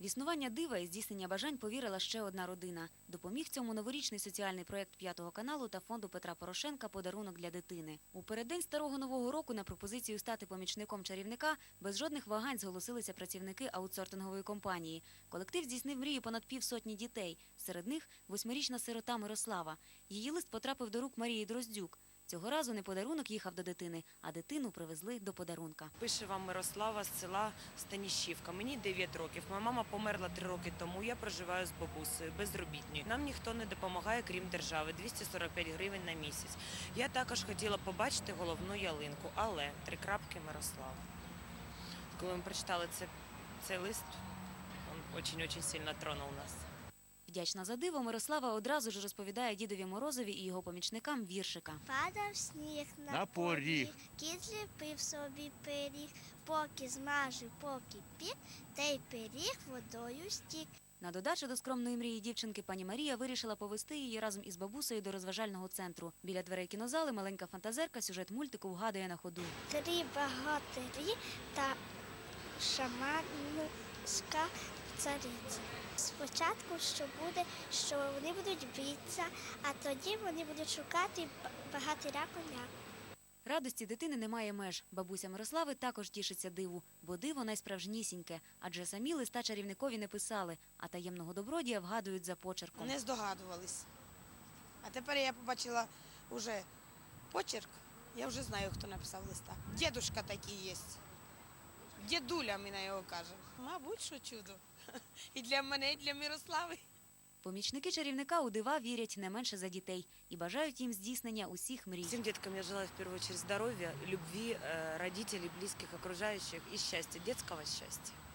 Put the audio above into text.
В існування дива і здійснення бажань повірила ще одна родина. Допоміг цьому новорічний соціальний проєкт п'ятого каналу та фонду Петра Порошенка Подарунок для дитини. У переддень старого нового року на пропозицію стати помічником чарівника без жодних вагань зголосилися працівники аутсортингової компанії. Колектив здійснив мрію понад півсотні дітей. Серед них восьмирічна сирота Мирослава. Її лист потрапив до рук Марії Дроздюк. Цього разу не подарунок їхав до дитини, а дитину привезли до подарунка. Пише вам Мирослава з села Станіщівка. Мені 9 років. Моя мама померла 3 роки тому. Я проживаю з бабусею безробітною. Нам ніхто не допомагає, крім держави. 245 гривень на місяць. Я також хотіла побачити головну ялинку, але три крапки Мирослава. Коли ми прочитали це, цей лист, він дуже-дуже сильно тронув нас. Вдячна за диво, Мирослава одразу ж розповідає дідові Морозові і його помічникам віршика. Падав сніг на, На поріг. Кіт зліпив собі пиріг, поки змажив, поки пік, та й пиріг водою стік. На додачу до скромної мрії дівчинки пані Марія вирішила повести її разом із бабусею до розважального центру. Біля дверей кінозали маленька фантазерка сюжет мультику вгадує на ходу. Три богатирі та шаманська цариця. Спочатку що буде, що вони будуть битися, а тоді вони будуть шукати б- богатиря коня. Радості дитини немає меж. Бабуся Мирослави також тішиться диву, бо диво найсправжнісіньке, адже самі листа чарівникові не писали, а таємного добродія вгадують за почерком. Не здогадувались. А тепер я побачила уже почерк. Я вже знаю, хто написав листа. Дідушка такий є. Дідуля мене його каже. Мабуть, що чудо. І для мене, і для Мирослави. Помічники чарівника у дива вірять не менше за дітей і бажають їм здійснення усіх мрій. Цим діткам я желаю в першу чергу здоров'я, любві, э, родителей, окружаючих і щастя, счастья, щастя. счастья.